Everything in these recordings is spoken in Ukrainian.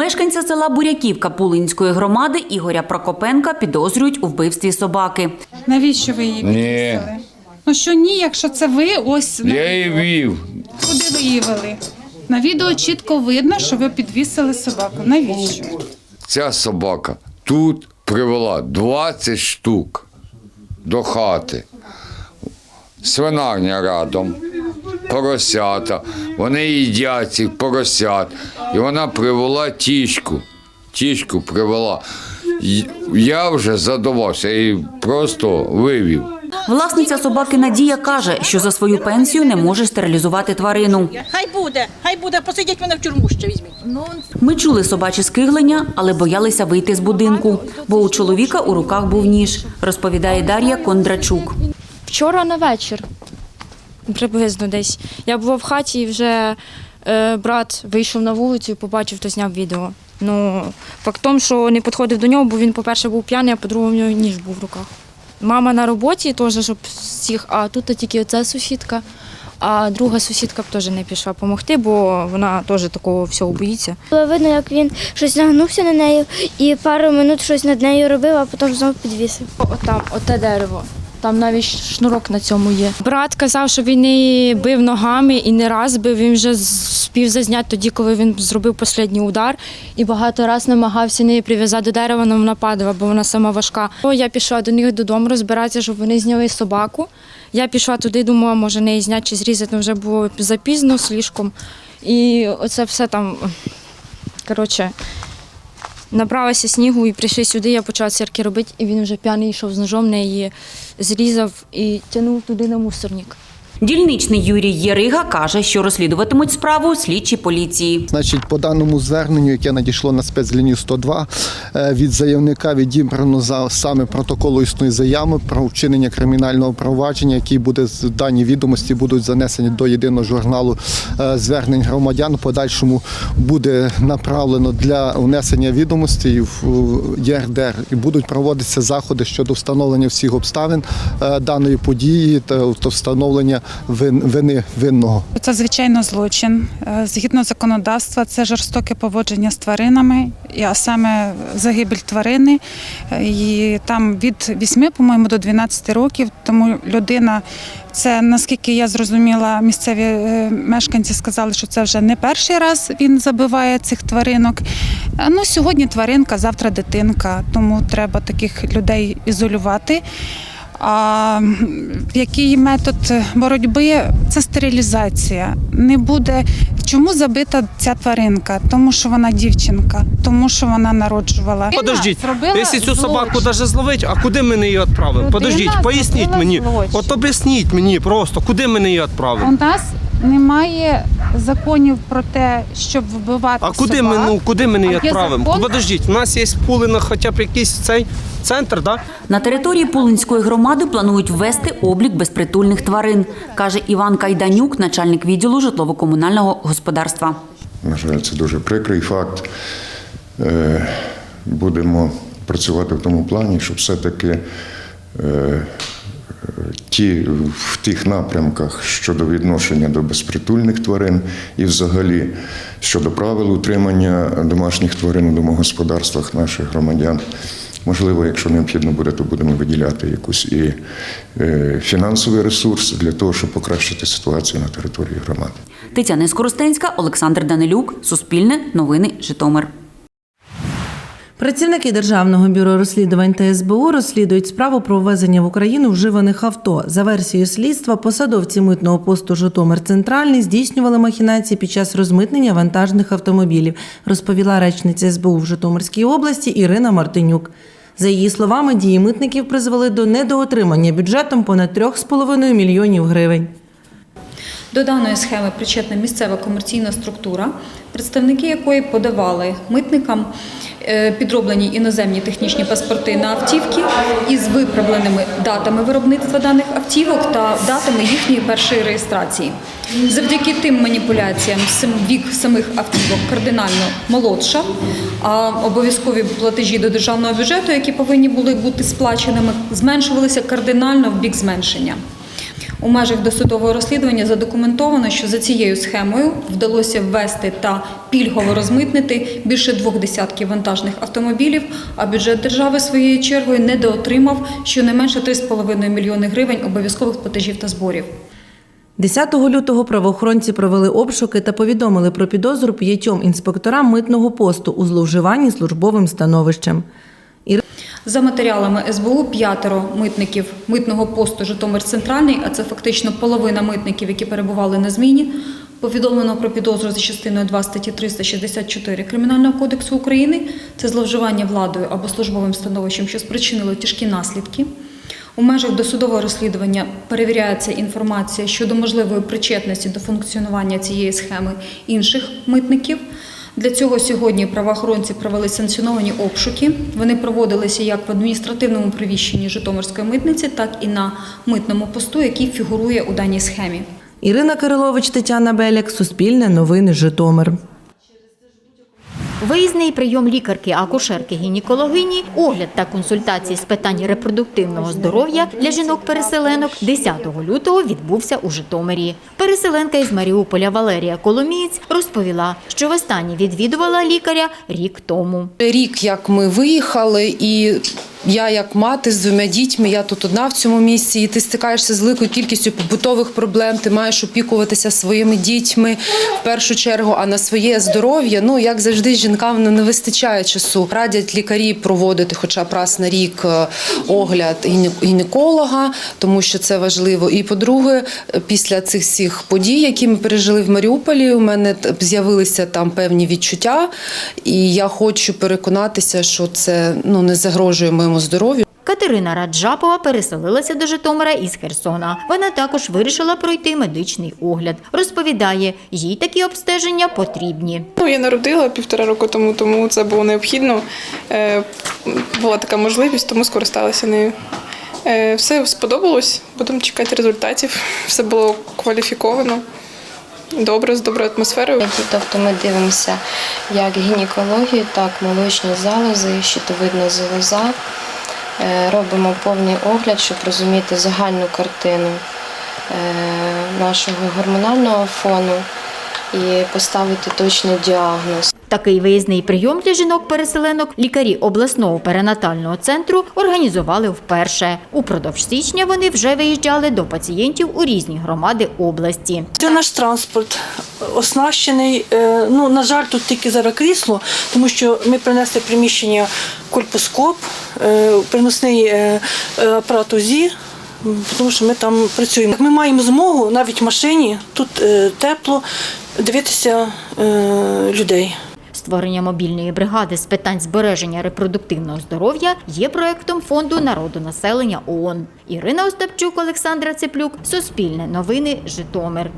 Мешканця села Буряківка Пулинської громади Ігоря Прокопенка підозрюють у вбивстві собаки. Навіщо ви її Ні. підвісили? Ну що ні, якщо це ви, ось на- Я її вів. куди ви її вели? На відео чітко видно, що ви підвісили собаку. Навіщо? Ця собака тут привела 20 штук до хати. Свинарня рядом, поросята. Вони їдять цих поросят. І вона привела тішку. Тішку привела. Я вже задавався і просто вивів. Власниця собаки Надія каже, що за свою пенсію не може стерилізувати тварину. Хай буде, хай буде, посидіть мене в тюрму ще візьміть. Ми чули собачі скиглення, але боялися вийти з будинку, бо у чоловіка у руках був ніж, розповідає Дар'я Кондрачук. Вчора на вечір, приблизно десь. Я була в хаті і вже брат вийшов на вулицю і побачив, то зняв відео. Ну, факт в тому, що не підходив до нього, бо він, по-перше, був п'яний, а по-друге, в нього ніж був в руках. Мама на роботі теж, щоб всіх, а тут тільки оця сусідка. А друга сусідка б теж не пішла допомогти, бо вона теж такого всього боїться. Було видно, як він щось нагнувся на нею і пару минут щось над нею робив, а потім знову підвісив. Отам, оте дерево. Там навіть шнурок на цьому є. Брат казав, що він її бив ногами і не раз бив. Він вже спів зазняти тоді, коли він зробив останній удар, і багато разів намагався неї прив'язати до дерева, але вона падала, бо вона сама важка. Я пішла до них додому розбиратися, щоб вони зняли собаку. Я пішла туди, думала, може неї зняти чи зрізати, вже було запізно слишком. І оце все там. Коротше, Набралася снігу і прийшли сюди, я почала церкви робити, і він вже п'яний йшов з ножом, неї зрізав і тягнув туди на мусорник. Дільничний Юрій Єрига каже, що розслідуватимуть справу слідчі поліції. Значить, по даному зверненню, яке надійшло на спецлінію 102, е, від заявника відібрано за саме протоколу існої заяви про вчинення кримінального провадження, який буде дані відомості будуть занесені до єдиного журналу е, звернень громадян. Подальшому буде направлено для внесення відомостей в ЄРДР і будуть проводитися заходи щодо встановлення всіх обставин е, даної події та встановлення вин- вини винного. Це звичайно злочин. Е, Згідно законодавства, це жорстоке поводження з тваринами, а саме загибель тварини. І там від 8, по-моєму, до 12 років. Тому людина, це наскільки я зрозуміла, місцеві е, мешканці сказали, що це вже не перший раз він забиває цих тваринок. Е, Ну, сьогодні тваринка, завтра дитинка, тому треба таких людей ізолювати. А який метод боротьби це стерилізація. Не буде чому забита ця тваринка? Тому що вона дівчинка, тому що вона народжувала. Подождіть, Зробила якщо цю собаку навіть зловить, а куди ми її відправимо? Людина Подождіть, поясніть мені. злочин. От об'ясніть мені просто, куди ми її У нас немає законів про те, щоб вбивати А куди ми, ну, куди ми є відправимо? закон? Подождіть, у нас є пули на хоча б якийсь цей центр, да? На території Пулинської громади планують ввести облік безпритульних тварин, каже Іван Кайданюк, начальник відділу житлово-комунального господарства. На жаль, це дуже прикрий факт. Е, Будемо працювати в тому плані, щоб все-таки е, ті в тих напрямках щодо відношення до безпритульних тварин і взагалі щодо правил утримання домашніх тварин у домогосподарствах наших громадян. Можливо, якщо необхідно буде, то будемо виділяти якусь і е, фінансовий ресурс для того, щоб покращити ситуацію на території громади. Тетяна Скоростенська, Олександр Данилюк, Суспільне, Новини, Житомир. Працівники Державного бюро розслідувань та СБУ розслідують справу про ввезення в Україну вживаних авто. За версією слідства, посадовці митного посту Житомир Центральний здійснювали махінації під час розмитнення вантажних автомобілів, розповіла речниця СБУ в Житомирській області Ірина Мартинюк. За її словами, дії митників призвели до недоотримання бюджетом понад 3,5 мільйонів гривень. До даної схеми причетна місцева комерційна структура, представники якої подавали митникам е, підроблені іноземні технічні паспорти на автівки із виправленими датами виробництва даних автівок та датами їхньої першої реєстрації. Завдяки тим маніпуляціям вік самих автівок кардинально молодша, а обов'язкові платежі до державного бюджету, які повинні були бути сплаченими, зменшувалися кардинально в бік зменшення. У межах досудового розслідування задокументовано, що за цією схемою вдалося ввести та пільгово розмитнити більше двох десятків вантажних автомобілів, а бюджет держави своєю чергою недоотримав щонайменше 3,5 мільйони гривень обов'язкових платежів та зборів. 10 лютого правоохоронці провели обшуки та повідомили про підозру п'ятьом інспекторам митного посту у зловживанні службовим становищем. За матеріалами СБУ п'ятеро митників митного посту Житомир Центральний, а це фактично половина митників, які перебували на зміні. Повідомлено про підозру за частиною 2 статті 364 Кримінального кодексу України. Це зловживання владою або службовим становищем, що спричинило тяжкі наслідки. У межах досудового розслідування перевіряється інформація щодо можливої причетності до функціонування цієї схеми інших митників. Для цього сьогодні правоохоронці провели санкціоновані обшуки. Вони проводилися як в адміністративному приміщенні Житомирської митниці, так і на митному посту, який фігурує у даній схемі. Ірина Кирилович, Тетяна Беляк, Суспільне новини Житомир. Виїзний прийом лікарки, акушерки, гінекологині, огляд та консультації з питань репродуктивного здоров'я для жінок-переселенок 10 лютого відбувся у Житомирі. Переселенка із Маріуполя Валерія Коломієць розповіла, що востаннє відвідувала лікаря рік тому. Рік, як ми виїхали, і я, як мати з двома дітьми, я тут одна в цьому місці, і ти стикаєшся з великою кількістю побутових проблем. Ти маєш опікуватися своїми дітьми в першу чергу, а на своє здоров'я, ну як завжди, жінкам не вистачає часу. Радять лікарі проводити, хоча б раз на рік е, огляд гінеколога, тому що це важливо. І по-друге, після цих всіх подій, які ми пережили в Маріуполі, у мене з'явилися там певні відчуття, і я хочу переконатися, що це ну не загрожує моєму здоров'ю. Катерина Раджапова переселилася до Житомира із Херсона. Вона також вирішила пройти медичний огляд. Розповідає, їй такі обстеження потрібні. Ну, я народила півтора року тому, тому це було необхідно. Е, була така можливість, тому скористалася нею. Е, все сподобалось, будемо чекати результатів. Все було кваліфіковано, добре, з доброю атмосферою. Тобто ми дивимося як гінекологію, так молочні залози, щитовидна залоза. Е, Робимо повний огляд, щоб розуміти загальну картину е, нашого гормонального фону і поставити точний діагноз. Такий виїзний прийом для жінок-переселенок лікарі обласного перинатального центру організували вперше. Упродовж січня вони вже виїжджали до пацієнтів у різні громади області. Це наш транспорт оснащений. е, Ну, на жаль, тут тільки зараз крісло, тому що ми принесли приміщення кольпоскоп, е, переносний е, апарат УЗІ, тому що ми там працюємо. Ми маємо змогу навіть в машині, тут тепло, дивитися людей. Створення мобільної бригади з питань збереження репродуктивного здоров'я є проектом фонду народонаселення ООН. Ірина Остапчук, Олександра Цеплюк, Суспільне новини, Житомир.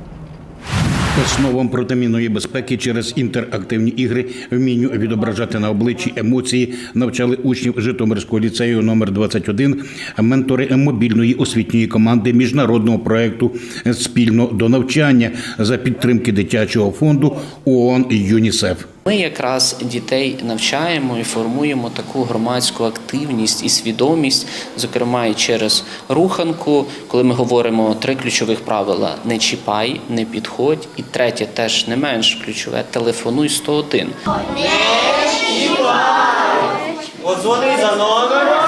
Основам протимінної безпеки через інтерактивні ігри вмінню відображати на обличчі емоції навчали учнів Житомирського ліцею номер 21 ментори мобільної освітньої команди міжнародного проекту спільно до навчання за підтримки дитячого фонду ООН ЮНІСЕФ. Ми якраз дітей навчаємо і формуємо таку громадську активність і свідомість, зокрема і через руханку, коли ми говоримо три ключових правила: не чіпай, не підходь, і третє теж не менш ключове телефонуй 101. Подзвони за номером.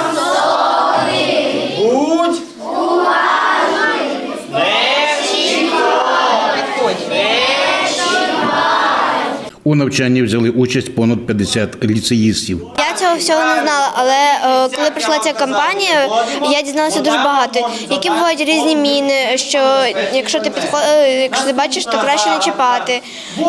У навчанні взяли участь понад 50 ліцеїстів. Цього всього не знала, але е, коли прийшла ця кампанія, я дізналася дуже багато. Які бувають різні міни, що якщо ти підход... е, якщо ти бачиш, то краще не чіпати.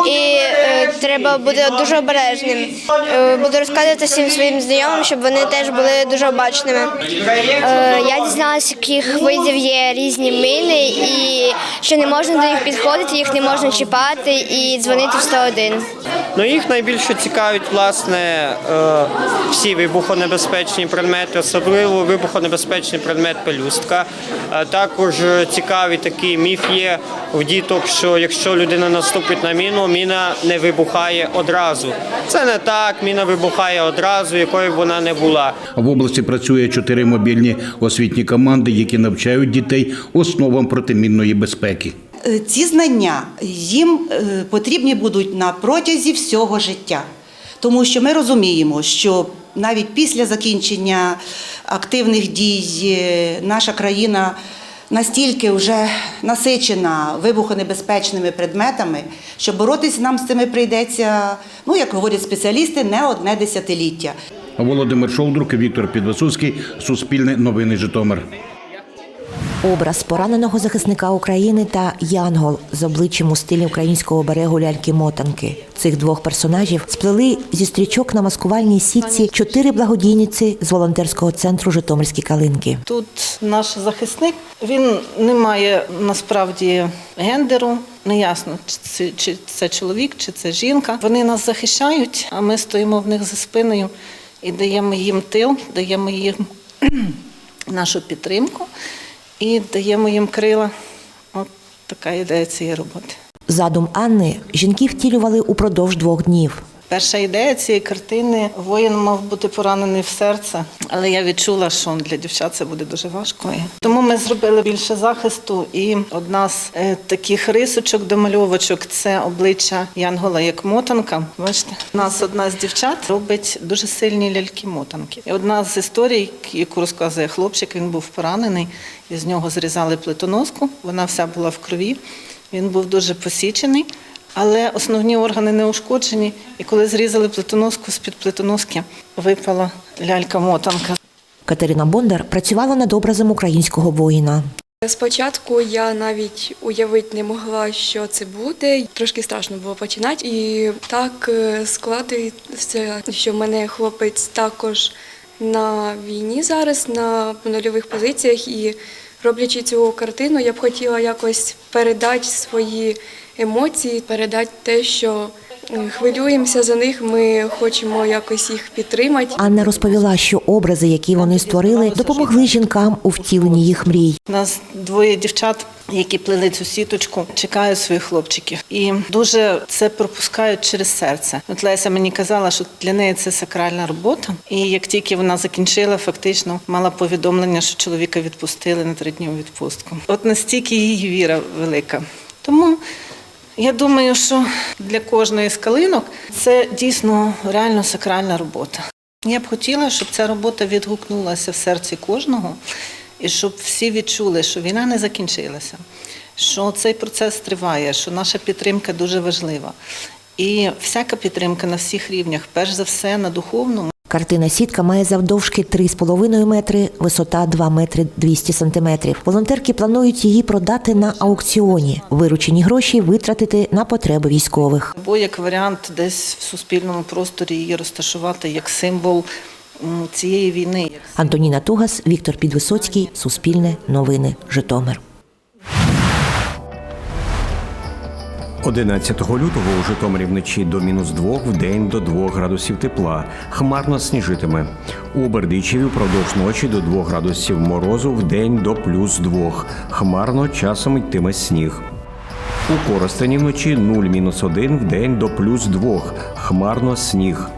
І е, треба бути дуже обережним. Е, буду розказувати всім своїм знайомим, щоб вони теж були дуже обачними. Е, я дізналася, яких видів є різні міни, і що не можна до них підходити, їх не можна чіпати і дзвонити в 101. Ну їх найбільше цікавить власне е, всі вибухонебезпечні предмети, особливо вибухонебезпечний предмет пелюстка. Е, Також цікавий такий міф є в діток, що якщо людина наступить на міну, міна не вибухає одразу. Це не так, міна вибухає одразу, якою б вона не була. В області працює чотири мобільні освітні команди, які навчають дітей основам протимінної безпеки. Е, Ці знання їм е, потрібні будуть на протязі всього життя, тому що ми розуміємо, що навіть після закінчення активних дій е, наша країна настільки вже насичена вибухонебезпечними предметами, що боротися нам з цими прийдеться, ну як говорять спеціалісти, не одне десятиліття. Володимир Шолдрук, Віктор Підвисоцький, Суспільне новини Житомир. Образ пораненого захисника України та Янгол з обличчям у стилі українського берегу ляльки-мотанки. Цих двох персонажів сплели зі стрічок на маскувальній сітці чотири благодійниці з волонтерського центру Житомирські калинки. Тут наш захисник він не має насправді гендеру. Неясно, чи це, чи це чоловік, чи це жінка. Вони нас захищають, а ми стоїмо в них за спиною і даємо їм тил, даємо їм нашу підтримку і даємо їм крила. От така ідея цієї роботи. Задум Анни жінки втілювали упродовж двох днів. Перша ідея цієї картини воїн мав бути поранений в серце, але я відчула, що для дівчат це буде дуже важко. Тому ми зробили більше захисту. І одна з е, таких рисочок домальовочок це обличчя Янгола як мотанка. Бачите, у нас одна з дівчат робить дуже сильні ляльки-мотанки. І одна з історій, яку розказує хлопчик, він був поранений, і з нього зрізали плитоноску. Вона вся була в крові. Він був дуже посічений. Але основні органи не ушкоджені, і коли зрізали плитоноску, з-під плитоноски випала лялька-мотанка. Катерина Бондар працювала над образом українського воїна. Спочатку я навіть уявити не могла, що це буде. Трошки страшно було починати. І так е, складається, що в мене хлопець також на війні зараз, на нульових позиціях. І роблячи цю картину, я б хотіла якось передати свої емоції, передати те, що е, хвилюємося за них. Ми хочемо якось їх підтримати. Анна розповіла, що образи, які вони створили, допомогли жінкам у втіленні їх мрій. У нас двоє дівчат, які плели цю сіточку, чекають своїх хлопчиків. І дуже це пропускають через серце. От Леся мені казала, що для неї це сакральна робота. І як тільки вона закінчила, фактично мала повідомлення, що чоловіка відпустили на три дні у відпустку. От настільки її віра велика. Тому я думаю, що для кожної з калинок це дійсно реально сакральна робота. Я б хотіла, щоб ця робота відгукнулася в серці кожного, і щоб всі відчули, що війна не закінчилася, що цей процес триває, що наша підтримка дуже важлива. І всяка підтримка на всіх рівнях, перш за все на духовному. Картина сітка має завдовжки 3,5 метри, висота 2 метри 200 сантиметрів. Волонтерки планують її продати на аукціоні. Виручені гроші витратити на потреби військових. Або як варіант десь в суспільному просторі її розташувати як символ цієї війни. Антоніна Тугас, Віктор Підвисоцький, Суспільне, Новини, Житомир. 11 лютого у Житомирі вночі до мінус 2, в день до 2 градусів тепла. Хмарно сніжитиме. У Бердичеві впродовж ночі до 2 градусів морозу, в день до плюс 2. Хмарно часом йтиме сніг. У Коростені вночі 0-1, в день до плюс 2. Хмарно сніг.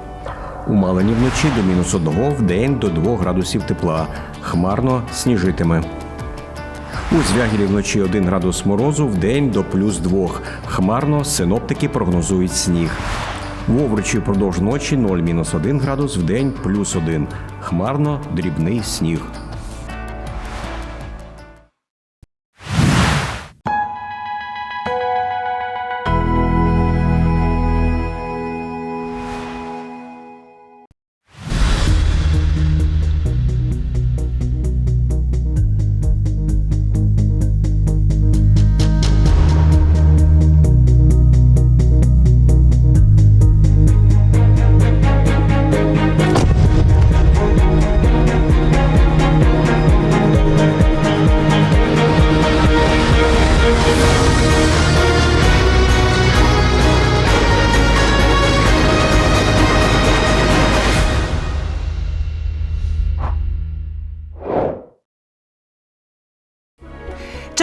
У Малині вночі до мінус 1, в день до 2 градусів тепла. Хмарно сніжитиме. У Звягілі вночі 1 градус морозу, в день до плюс 2. Хмарно синоптики прогнозують сніг. В Овручі впродовж ночі 0-1 градус, в день плюс 1. Хмарно дрібний сніг.